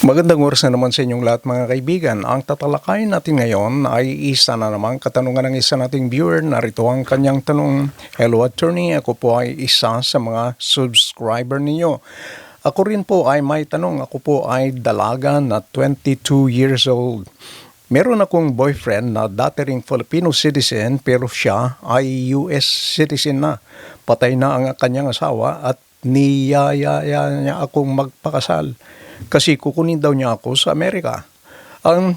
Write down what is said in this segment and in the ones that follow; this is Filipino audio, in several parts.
Magandang oras na naman sa inyong lahat mga kaibigan. Ang tatalakayin natin ngayon ay isa na naman katanungan ng isa nating viewer. Narito ang kanyang tanong. Hello attorney, ako po ay isa sa mga subscriber ninyo. Ako rin po ay may tanong. Ako po ay dalaga na 22 years old. Meron akong boyfriend na dati ring Filipino citizen pero siya ay US citizen na. Patay na ang kanyang asawa at niyayaya niya akong magpakasal kasi kukunin daw niya ako sa Amerika. Ang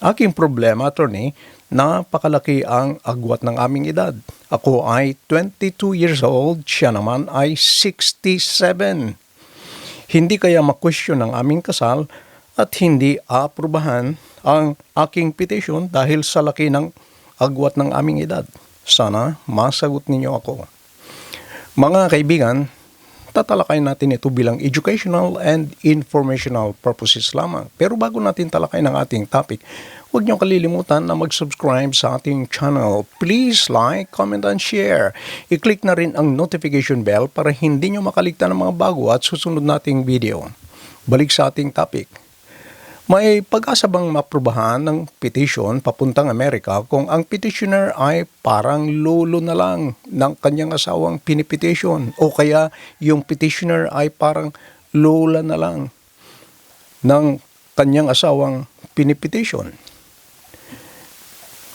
aking problema, attorney, napakalaki ang agwat ng aming edad. Ako ay 22 years old, siya naman ay 67. Hindi kaya ma-question ang aming kasal at hindi aprubahan ang aking petition dahil sa laki ng agwat ng aming edad. Sana masagot ninyo ako. Mga kaibigan, tatalakayin natin ito bilang educational and informational purposes lamang. Pero bago natin talakayin ang ating topic, huwag niyo kalilimutan na mag-subscribe sa ating channel. Please like, comment, and share. I-click na rin ang notification bell para hindi niyo makaligtan ng mga bago at susunod nating video. Balik sa ating topic. May pag-asa bang maprubahan ng petition papuntang Amerika kung ang petitioner ay parang lolo na lang ng kanyang asawang pinipetition o kaya yung petitioner ay parang lola na lang ng kanyang asawang pinipetition?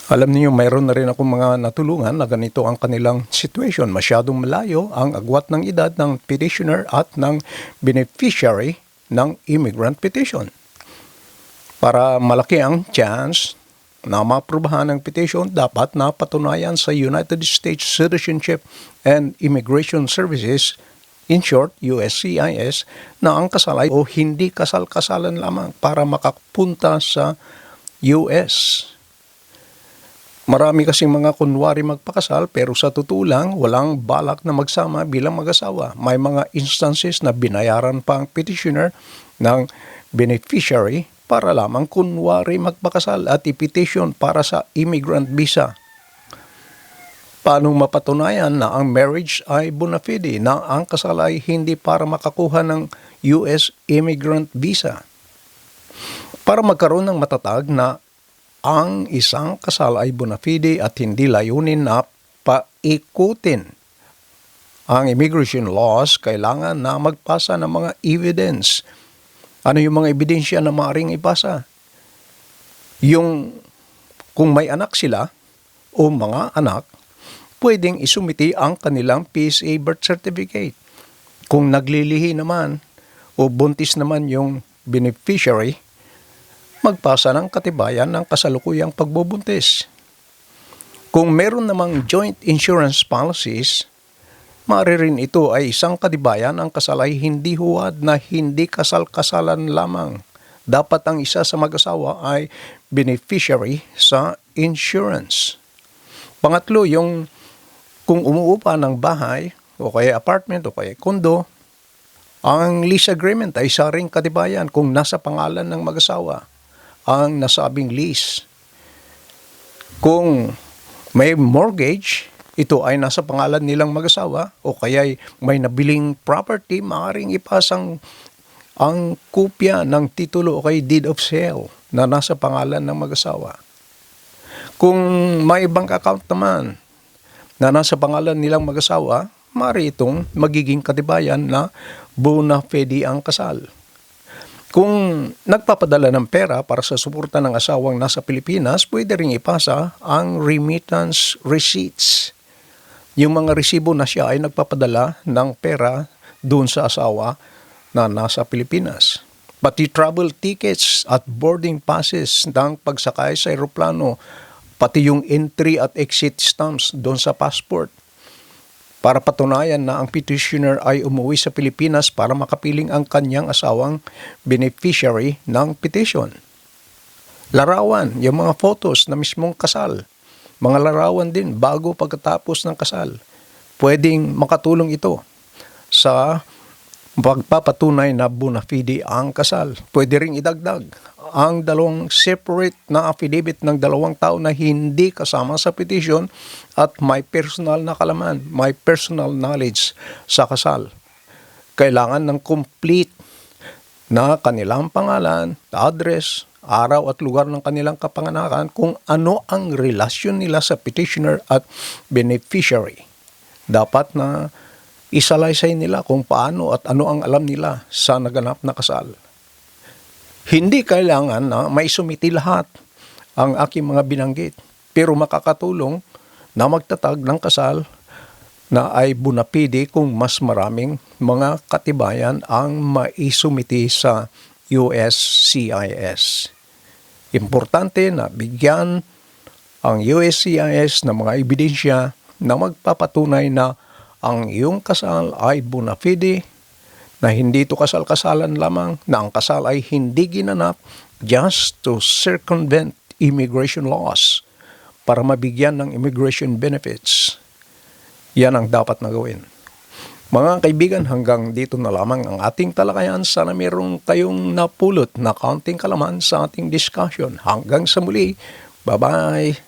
Alam niyo, mayroon na rin akong mga natulungan na ganito ang kanilang situation. Masyadong malayo ang agwat ng edad ng petitioner at ng beneficiary ng immigrant petition para malaki ang chance na maprubahan ng petition, dapat napatunayan sa United States Citizenship and Immigration Services, in short, USCIS, na ang kasal ay o hindi kasal-kasalan lamang para makapunta sa US. Marami kasing mga kunwari magpakasal pero sa totoo lang walang balak na magsama bilang mag-asawa. May mga instances na binayaran pa ang petitioner ng beneficiary para lamang kunwari magpakasal at ipetition para sa immigrant visa. Paano mapatunayan na ang marriage ay bona fide, na ang kasal ay hindi para makakuha ng US immigrant visa? Para magkaroon ng matatag na ang isang kasal ay bona fide at hindi layunin na paikutin ang immigration laws, kailangan na magpasa ng mga evidence ano yung mga ebidensya na maaaring ipasa? Yung kung may anak sila o mga anak, pwedeng isumiti ang kanilang PSA birth certificate. Kung naglilihi naman o buntis naman yung beneficiary, magpasa ng katibayan ng kasalukuyang pagbubuntis. Kung meron namang joint insurance policies, Maaari rin ito ay isang kadibayan ang kasal ay hindi huwad na hindi kasal-kasalan lamang. Dapat ang isa sa mag-asawa ay beneficiary sa insurance. Pangatlo, yung kung umuupa ng bahay o kaya apartment o kaya kondo, ang lease agreement ay isa ring katibayan kung nasa pangalan ng mag-asawa ang nasabing lease. Kung may mortgage, ito ay nasa pangalan nilang mag-asawa o kaya may nabiling property, maaaring ipasang ang kopya ng titulo o kay deed of sale na nasa pangalan ng mag-asawa. Kung may bank account naman na nasa pangalan nilang mag-asawa, maaari itong magiging katibayan na bona fide ang kasal. Kung nagpapadala ng pera para sa suporta ng asawang nasa Pilipinas, pwede ring ipasa ang remittance receipts yung mga resibo na siya ay nagpapadala ng pera doon sa asawa na nasa Pilipinas. Pati travel tickets at boarding passes ng pagsakay sa aeroplano, pati yung entry at exit stamps doon sa passport para patunayan na ang petitioner ay umuwi sa Pilipinas para makapiling ang kanyang asawang beneficiary ng petition. Larawan, yung mga photos na mismong kasal, mga larawan din bago pagkatapos ng kasal. Pwedeng makatulong ito sa pagpapatunay na bona fide ang kasal. Pwede ring idagdag ang dalawang separate na affidavit ng dalawang tao na hindi kasama sa petition at may personal na kalaman, may personal knowledge sa kasal. Kailangan ng complete na kanilang pangalan, address, araw at lugar ng kanilang kapanganakan kung ano ang relasyon nila sa petitioner at beneficiary. Dapat na isalaysay nila kung paano at ano ang alam nila sa naganap na kasal. Hindi kailangan na may sumiti lahat ang aking mga binanggit, pero makakatulong na magtatag ng kasal na ay bunapidi kung mas maraming mga katibayan ang maisumiti sa USCIS. Importante na bigyan ang USCIS ng mga ebidensya na magpapatunay na ang iyong kasal ay bona fide, na hindi ito kasal-kasalan lamang, na ang kasal ay hindi ginanap just to circumvent immigration laws para mabigyan ng immigration benefits. Yan ang dapat na gawin. Mga kaibigan, hanggang dito na lamang ang ating talakayan. Sana mayroong kayong napulot na kaunting kalaman sa ating discussion. Hanggang sa muli. Bye-bye.